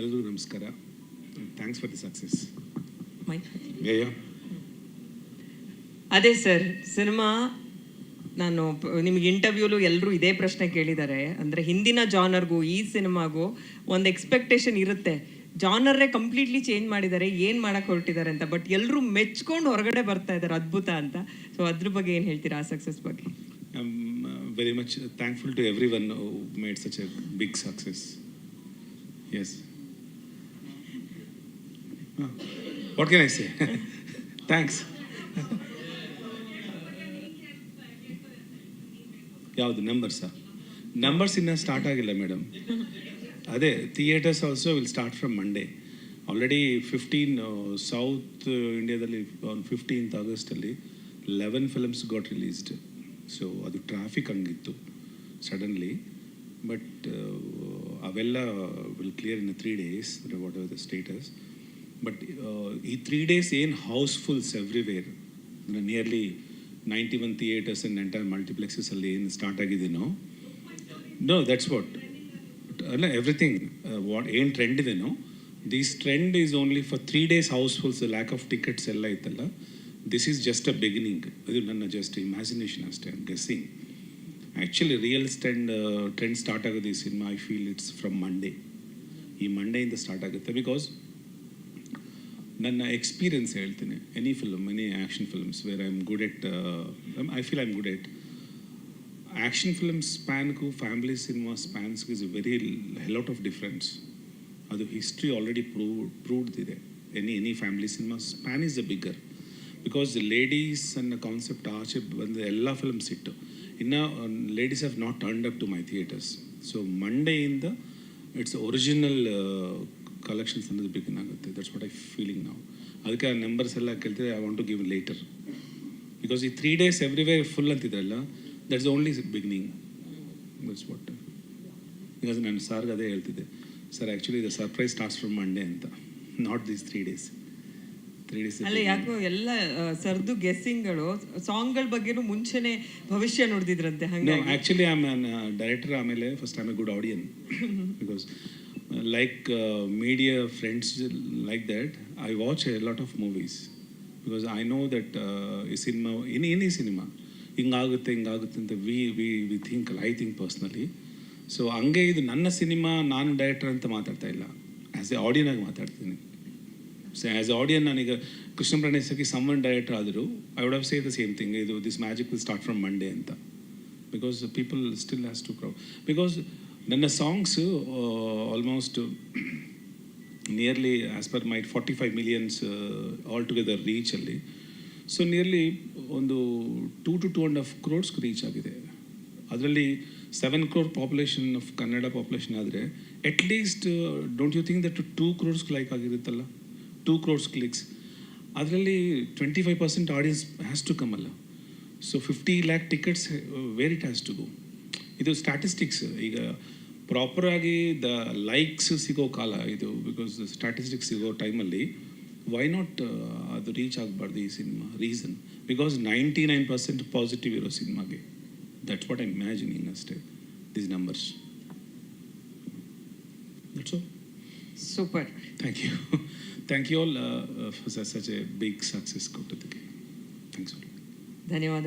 ಎಲ್ರಿಗೂ ನಮಸ್ಕಾರ. Thanks for the success ಅದೇ ಸರ್ ಸಿನಿಮಾ ನಾನು ನಿಮಗೆ ಇಂಟರ್ವ್ಯೂಲು ಎಲ್ಲರೂ ಇದೇ ಪ್ರಶ್ನೆ ಕೇಳಿದ್ದಾರೆ. ಅಂದರೆ ಹಿಂದಿನ ಜಾನರ್ಗೂ ಈ ಸಿನಿಮಾಗೂ ಒಂದು ಎಕ್ಸ್ಪೆಕ್ಟೇಷನ್ ಇರುತ್ತೆ. ಜಾನರೇ ಕಂಪ್ಲೀಟ್ಲಿ ಚೇಂಜ್ ಮಾಡಿದ್ದಾರೆ ಏನು ಮಾಡಕ್ಕೆ ಹೊರಟಿದ್ದಾರೆ ಅಂತ. ಬಟ್ ಎಲ್ಲರೂ ಮೆಚ್ಕೊಂಡು ಹೊರಗಡೆ ಬರ್ತಾ ಇದ್ದಾರೆ ಅದ್ಭುತ ಅಂತ. ಸೊ ಅದ್ರ ಬಗ್ಗೆ ಏನು ಹೇಳ್ತೀರಾ ಆ ಸಕ್ಸಸ್ ಬಗ್ಗೆ? Very much thankful to everyone made such a big success yes what can I say? Thanks ಯಾವುದು? ನಂಬರ್ಸಾ ನಂಬರ್ಸ್ ಇನ್ನೂ ಸ್ಟಾರ್ಟ್ ಆಗಿಲ್ಲ ಮೇಡಮ್ ಅದೇ theatres also will start from Monday already fifteen South ಇಂಡಿಯಾದಲ್ಲಿ on fifteenth ಆಗಸ್ಟಲ್ಲಿ eleven films got released so ಅದು traffic ಹಂಗಿತ್ತು suddenly but ಅವೆಲ್ಲ will clear in three days what are the status but ಈ three days ಏನು housefuls everywhere nearly ninety one theatres and entire ಮಲ್ಟಿಪ್ಲೆಕ್ಸಸಲ್ಲಿ ಏನು start ಆಗಿದ್ದೀನೋ no that's what ಅಲ್ಲ everything what ಏನು trend ಇದೆನೋ? This trend is only for three days housefuls lack of tickets ಎಲ್ಲ ಇತ್ತಲ್ಲ this is just a beginning ಇದು ನನ್ನ just imagination ಅಷ್ಟೇ I'm guessing actually real stand trend start ಆಗೋದು ಈ cinema I feel it's from Monday ಈ ಮಂಡೇಯಿಂದ start ಆಗುತ್ತೆ ಬಿಕಾಸ್ ನನ್ನ ಎಕ್ಸ್ಪೀರಿಯನ್ಸ್ ಹೇಳ್ತೀನಿ. Any film any action films where I am good at I feel I am good at action film ಸ್ಪ್ಯಾನ್ಗೂ family cinema ಸ್ಪ್ಯಾನ್ಸ್ಗೂ is very lot of difference ಅದು history already prove proved ಇದೆ any any family cinema span is the bigger because ladies ಅನ್ನೋ concept ಆಚೆ ಬಂದ ಎಲ್ಲ films ಇಟ್ಟು ಇನ್ನು ladies have not turned up to my theatres so ಮಂಡೆಯಿಂದ it's original collections ಅನ್ನೋದು begin ಆಗುತ್ತೆ ದಟ್ಸ್ ವಾಟ್ ಐ ಫೀಲಿಂಗ್ ನಾವು ಅದಕ್ಕೆ ಆ ನಂಬರ್ಸ್ ಎಲ್ಲ ಕೇಳ್ತಿದ್ರೆ I want to give later because ಈ three days everywhere full ಅಂತಿದ್ರಲ್ಲ that's only beginning that's what because ನಾನು ಸಾರ್ಗೆ ಅದೇ ಹೇಳ್ತಿದ್ದೆ. Sir actually the surprise starts from Monday ಅಂತ. ನಾಟ್ ದೀಸ್ ತ್ರೀ ಡೇಸ್ ಅಲ್ಲ ಯಾಕೋ ಎಲ್ಲ ಸರ್ದು ಗೆಸ್ಸಿಂಗ್ಗಳು ಸಾಂಗ್ಗಳ ಬಗ್ಗೆನೂ ಮುಂಚೆನೆ ಭವಿಷ್ಯ ನೋಡಿದ್ರಂತೆ ಹಂಗೆ ಆ್ಯಕ್ಚುಲಿ I'm ಡೈರೆಕ್ಟರ್. ಆಮೇಲೆ first am a good audience uh, like uh, media friends like that, I watch a lot of movies. Because I know that uh, cinema in any cinema ಹಿಂಗಾಗುತ್ತೆ ಹಿಂಗಾಗುತ್ತೆ ಅಂತ we we we think I think personally so ಹಂಗೆ ಇದು ನನ್ನ cinema ನಾನು director ಅಂತ ಮಾತಾಡ್ತಾ ಇಲ್ಲ. As a ಆಡಿಯನ್ ಆಗಿ ಮಾತಾಡ್ತೀನಿ. ಸೊ ಆ್ಯಸ್ ಎ ಆಡಿಯನ್ ನಾನೀಗ ಕೃಷ್ಣ ಪ್ರಣೇಶಕ್ಕೆ ಸಮ್ಮನ್ ಡೈರೆಕ್ಟರ್ ಆದರೂ I would have say the same thing ಇದು this magic will start from Monday ಅಂತ. Because people still has to crowd because ನನ್ನ songs almost nearly as per my forty five millions all together ರೀಚಲ್ಲಿ so nearly ಒಂದು two to two and half ಕ್ರೋರ್ಸ್ಗೆ reach ಆಗಿದೆ. ಅದರಲ್ಲಿ seven crore population of Kannada population ಆದರೆ at least don't you think that two crores like ಆಗಿರುತ್ತಲ್ಲ? Two crores clicks ಅದರಲ್ಲಿ twenty five percent audience has to come ಅಲ್ಲ so fifty lakh tickets where it has to go ಇದು statistics ಈಗ ಪ್ರಾಪರಾಗಿ the likes ಸಿಗೋ ಕಾಲ ಇದು because statistics ಸಿಗೋ ಟೈಮಲ್ಲಿ why not ಅದು ರೀಚ್ ಆಗಬಾರ್ದು ಈ cinema reason because ninety nine percent positive ಇರೋ ಸಿನಿಮಾಗೆ ದಟ್ಸ್ ವಾಟ್ ಐ ಇಮ್ಯಾಜಿನಿಂಗ್ ಅಷ್ಟೇ these numbers that's all super thank you thank you all such a big success ಕೊಟ್ಟದಕ್ಕೆ thanks all ಧನ್ಯವಾದ.